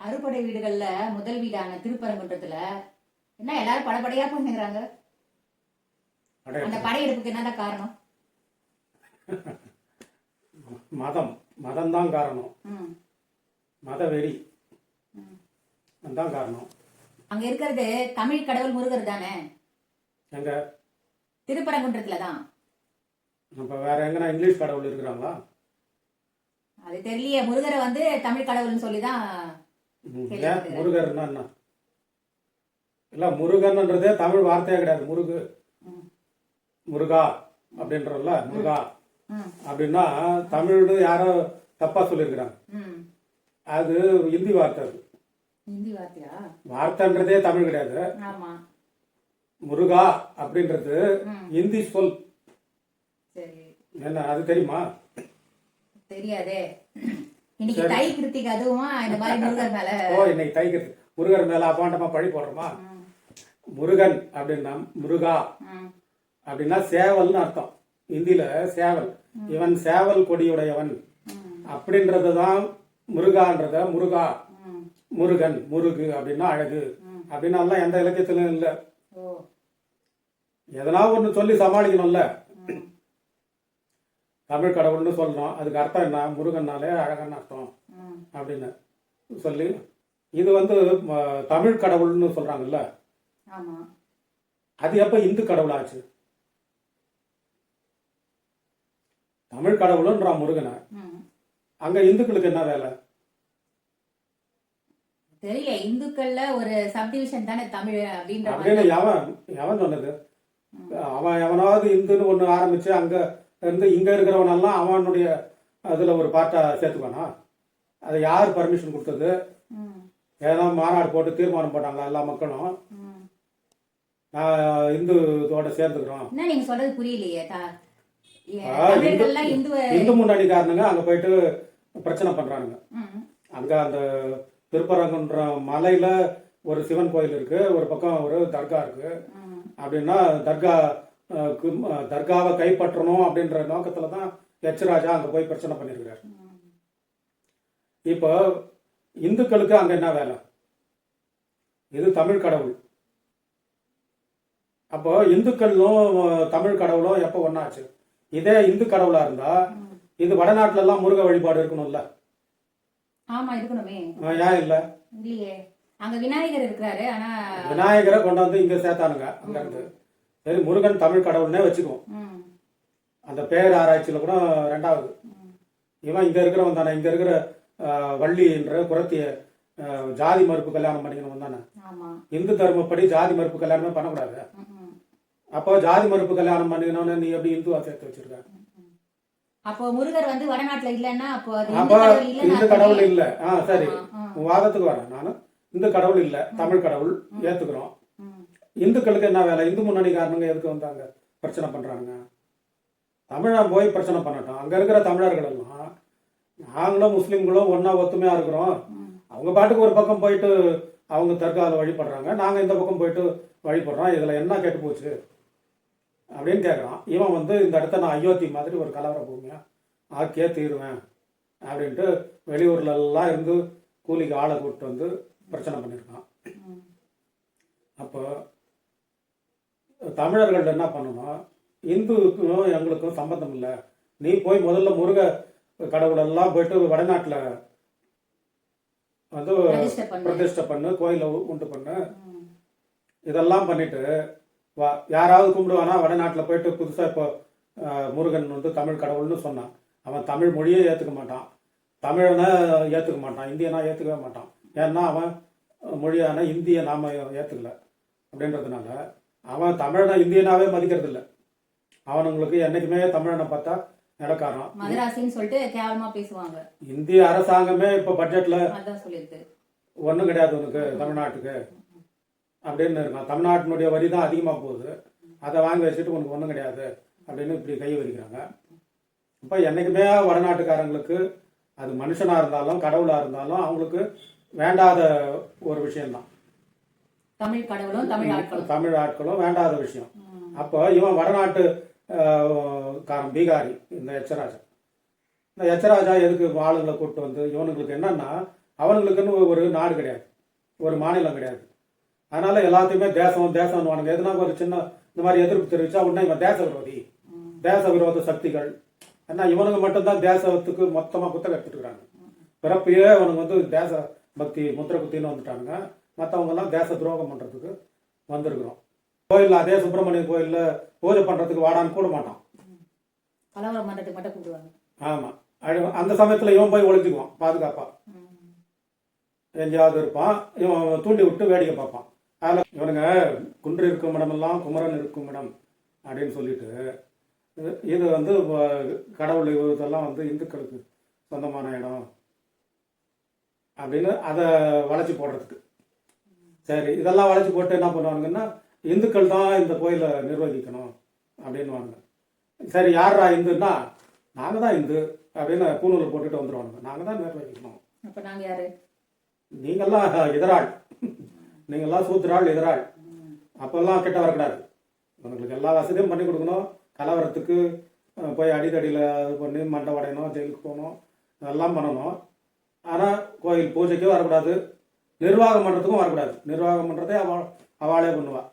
அறுபடை வீடுகள்ல முதல் வீடான திருப்பரங்குன்றத்துல என்ன எல்லாரும் படபடையா போங்கிறாங்க அடைய அந்த படையெடுப்புக்கு என்னதான் காரணம்? மதம். மதம்தான் காரணம். ம், மத வெறி ம். அதுதான் காரணம். அங்க இருக்கிறது தமிழ் கடவுள் முருகர் தானே? எங்க? திருப்பரங்குன்றத்துல தான் நம்ம வேற எங்கன்னா இங்கிலீஷ் கடவுள் இருக்கிறாங்களா? அது தெரியலையே. முருகரை வந்து தமிழ் கடவுள்னு சொல்லிதான் ம், சரி, ஏன். முருகர்னா என்ன? இல்ல முருகன்ன்றதே தமிழ் வார்த்தையே கிடையாது. முருகு முருகா அப்படின்றோம்ல முருகா. அப்படின்னா தமிழ்னு யாரோ தப்பா சொல்லியிருக்கிறாங்க. அது இந்தி வார்த்தை அது. வார்த்தைன்றதே தமிழ் கிடையாது. முருகா அப்படின்றது. இந்தி சொல். என்ன அது தெரியுமா? தெரியாதே. இன்னைக்கு தை கிருத்திக் அதுவும் இந்த மாதிரி முருகர் மேல ஓ இன்னைக்கு தைக்கிறது. முருகர் மேல அபாண்டமா பழி போடுறோமா? முருகன் அப்படின்னா முருகா. அப்படின்னா சேவல்னு அர்த்தம். இந்தியில சேவல். இவன் சேவல் கொடியுடையவன். அப்படின்றது தான் முருகான்றத முருகா. முருகன் முருகு அப்படின்னா அழகு. ம். அப்படின்னா எல்லாம் எந்த இலக்கியத்திலும் இல்லை. எதனா ஒன்று சொல்லி சமாளிக்கணும்ல. தமிழ் கடவுள்னு சொல்லணும் அதுக்கு அர்த்தம் என்ன? முருகன்னாலே அழகன்னு அர்த்தம். அப்படின்னு சொல்லி இது வந்து தமிழ் கடவுள்னு சொல்றாங்கல்ல? அது எப்ப இந்து கடவுளாச்சு? தமிழ் கடவுளுன்றான் முருகனை. அங்க இந்துக்களுக்கு என்ன வேலை? தெரியல. இந்துக்கள்ல ஒரு சப்டிவிஷன் தானே தமிழ் அப்படின்ற எவன் எவன் சொன்னது? அவன் எவனாவது இந்துன்னு ஒண்ணு ஆரம்பிச்சு அங்க இருந்து இங்க இருக்கிறவனெல்லாம் அவனுடைய அதுல ஒரு பார்ட்டா சேர்த்துக்கானா? அதை யார் பர்மிஷன் கொடுத்தது? ஏதோ மாநாடு போட்டு தீர்மானம் போட்டாங்களா எல்லா மக்களும்? ம். நான் இந்து இதோட சேர்ந்துக்கிறோம் நீங்க சொல்றது புரியலையே இந்து முன்னணிக்காரனுங்க அங்க போயிட்டு பிரச்சனை பண்றானுங்க. அங்க அந்த திருப்பரங்குன்ற மலையில ஒரு சிவன் கோயில் இருக்கு ஒரு பக்கம் ஒரு தர்கா இருக்கு. ம், அப்படின்னா தர்கா தர்காவை கைப்பற்றணும் அப்படின்ற நோக்கத்துல தான் எச் ராஜா அங்க போய் பிரச்சனை பண்ணியிருக்கிறார். இப்போ இந்துக்களுக்கு அங்க என்ன வேலை? இது தமிழ் கடவுள். அப்போ இந்துக்களும் தமிழ் கடவுளும் எப்போ ஒன்னாச்சு இதே இந்து கடவுளா இருந்தா. இது வடநாட்டுல எல்லாம் முருக வழிபாடு இருக்கணும்ல? ஆமா இருக்கணுமே. ஏன் இல்ல? இல்லையே. அங்க விநாயகர் இருக்கிறாரு ஆனா விநாயகரை கொண்டு வந்து இங்க சேர்த்தானுங்க அங்க இருந்து சரி முருகன் தமிழ் கடவுள்னே வச்சுக்குவோம். அந்த பேர் ஆராய்ச்சியில கூட ரெண்டாவது. இவன் இங்க இருக்கிறவன் தானே இங்க இருக்கிற வள்ளின்ற குரத்திய ஜாதி மறுப்பு கல்யாணம் பண்ணிக்கணும் தானே. இந்து தர்மப்படி ஜாதி மறுப்பு கல்யாணமே பண்ணக்கூடாது. அப்போ ஜாதி மறுப்பு கல்யாணம் பண்ணிக்கணும்னு நீ எப்படி இந்துவா சேர்த்து வச்சிருக்க? அப்போ முருகர் வந்து வடநாட்டுல இல்லன்னா அப்போ இந்து கடவுள் இல்ல. ஆ சரி. வாதத்துக்கு வரேன் நானும் இந்து கடவுள் இல்ல தமிழ் கடவுள் ஏத்துக்கிறோம். இந்துக்களுக்கு என்ன வேலை? இந்து முன்னணிக்காரனுங்க எதுக்கு வந்தாங்க? பிரச்சனை பண்றாங்க. தமிழன் போய் பிரச்சனை பண்ணட்டும். அங்க இருக்கிற தமிழர்கள் எல்லாம் நாங்களும் முஸ்லீம்களும் ஒண்ணா ஒத்துமையா இருக்கிறோம். அவங்க பாட்டுக்கு ஒரு பக்கம் போயிட்டு அவங்க தர்காவில் வழிபடுறாங்க. நாங்க இந்த பக்கம் போயிட்டு வழிபடுறோம். இதுல என்ன கெட்டு போச்சு? அப்படின்னு கேட்குறான் இவன் வந்து இந்த இடத்த நான் அயோத்தி மாதிரி ஒரு கலவர பூமியா ஆக்கியே தீருவேன். அப்படின்ட்டு வெளியூர்ல எல்லாம் இருந்து கூலிக்கு ஆளை கூப்பிட்டு வந்து பிரச்சனை பண்ணியிருக்கான். அப்போ தமிழர்கள் என்ன பண்ணணும் இந்துக்கும் எங்களுக்கும் சம்பந்தம் இல்லை. நீ போய் முதல்ல முருக கடவுள் எல்லாம் போயிட்டு வடநாட்டில் வந்து. பிரதிஷ்டை பண்ணு. கோயிலை உண்டு பண்ணு. இதெல்லாம் பண்ணிட்டு வா யாராவது கும்பிடுவானா வடநாட்டில் போயிட்டு புதுசாக இப்போ முருகன் வந்து தமிழ் கடவுள்னு சொன்னான். அவன் தமிழ் மொழியே ஏற்றுக்க மாட்டான். தமிழனை ஏற்றுக்க மாட்டான். இந்தியனா ஏற்றுக்கவே மாட்டான். ஏன்னா அவன் மொழியான இந்திய நாம ஏற்றுக்கல அப்படின்றதுனால அவன் தமிழனை இந்தியனாவே மதிக்கிறது இல்லை அவனுங்களுக்கு என்னைக்குமே தமிழனை பார்த்தா நடக்காரான் மதராசின்னு சொல்லிட்டு கேவலமா பேசுவாங்க. இந்திய அரசாங்கமே இப்போ பட்ஜெட்ல ஒன்றும் கிடையாது உனக்கு தமிழ்நாட்டுக்கு. அப்படின்னு இருக்கான். தமிழ்நாட்டினுடைய வரி தான் அதிகமாக போகுது. அதை வாங்கி வச்சுட்டு உனக்கு ஒன்றும் கிடையாது அப்படின்னு இப்படி கை வரிக்கிறாங்க இப்போ என்றைக்குமே வடநாட்டுக்காரங்களுக்கு அது மனுஷனாக இருந்தாலும் கடவுளாக இருந்தாலும் அவங்களுக்கு வேண்டாத ஒரு விஷயம்தான். தமிழ் கடவுளும் தமிழ் ஆட்களும். தமிழ் ஆட்களும் வேண்டாத விஷயம். அப்போ இவன் வடநாட்டு காரன் பீகாரி இந்த எச்சராஜா இந்த எச்சராஜா எதுக்கு ஆளுங்களை கூப்பிட்டு வந்து இவனுங்களுக்கு என்னன்னா அவனுங்களுக்குன்னு ஒரு நாடு கிடையாது. ஒரு மாநிலம் கிடையாது. அதனால எல்லாத்தையுமே தேசம் தேசம்னுவானுங்க. எதுனா ஒரு சின்ன இந்த மாதிரி எதிர்ப்பு தெரிவிச்சா உடனே இவன் தேச விரோதி. தேச விரோத சக்திகள். ஏன்னா இவனுங்க மட்டும்தான் தேசத்துக்கு மொத்தமாக குத்தகை எடுத்துக்கிறாங்க பிறப்பையே அவனுங்க வந்து தேச பக்தி முத்திர குத்தின்னு வந்துட்டானுங்க. மற்றவங்க எல்லாம் தேச துரோகம் பண்றதுக்கு வந்திருக்கிறோம். கோயில்ல அதே சுப்பிரமணிய கோயில்ல பூஜை பண்றதுக்கு வாடான்னு கூட மாட்டான். கலவரம் பண்றதுக்கு மட்டும் கூப்பிடுவாங்க. ஆமா. அழு- அந்த சமயத்துல இவன் போய் ஒளிஞ்சுக்குவான் பாதுகாப்பா எங்கேயாவது இருப்பான் இவன் தூண்டி விட்டு வேடிக்கை பார்ப்பான். அதில் இவனுங்க குன்று இருக்கும் இடமெல்லாம் குமரன் இருக்கும் இடம் அப்படின்னு சொல்லிட்டு இது- வந்து கடவுள் இதெல்லாம் வந்து இந்துக்களுக்கு சொந்தமான இடம் அப்படின்னு அதை வளைச்சி போடுறதுக்கு. சரி இதெல்லாம் வளைச்சி போட்டு என்ன பண்ணுவானுங்கன்னா இந்துக்கள் தான் இந்த கோயிலை நிர்வகிக்கணும் அப்படின்னுவானுங்க. சரி யாரா இந்துன்னா நாங்கள் தான் இந்து அப்படின்னு பூணூல் போட்டுட்டு வந்துடுவானுங்க நாங்கள் தான் நிர்வகிக்கணும். அப்ப நாங்க யாரு? நீங்கெல்லாம் எதிராள். நீங்கெல்லாம் சூத்திராள் எதிராள். அப்பெல்லாம் கிட்ட வரக்கூடாது உங்களுக்கு எல்லா வசதியும் பண்ணி கொடுக்கணும். கலவரத்துக்கு போய் அடிதடியில் இது பண்ணி மண்டை உடையணும் ஜெயிலுக்கு போகணும் அதெல்லாம் பண்ணணும். ஆனால் கோயில் பூஜைக்கும் வரக்கூடாது. நிர்வாகம் பண்ணுறதுக்கும் வரக்கூடாது. நிர்வாகம் பண்ணுறதே அவள் அவளே பண்ணுவாள்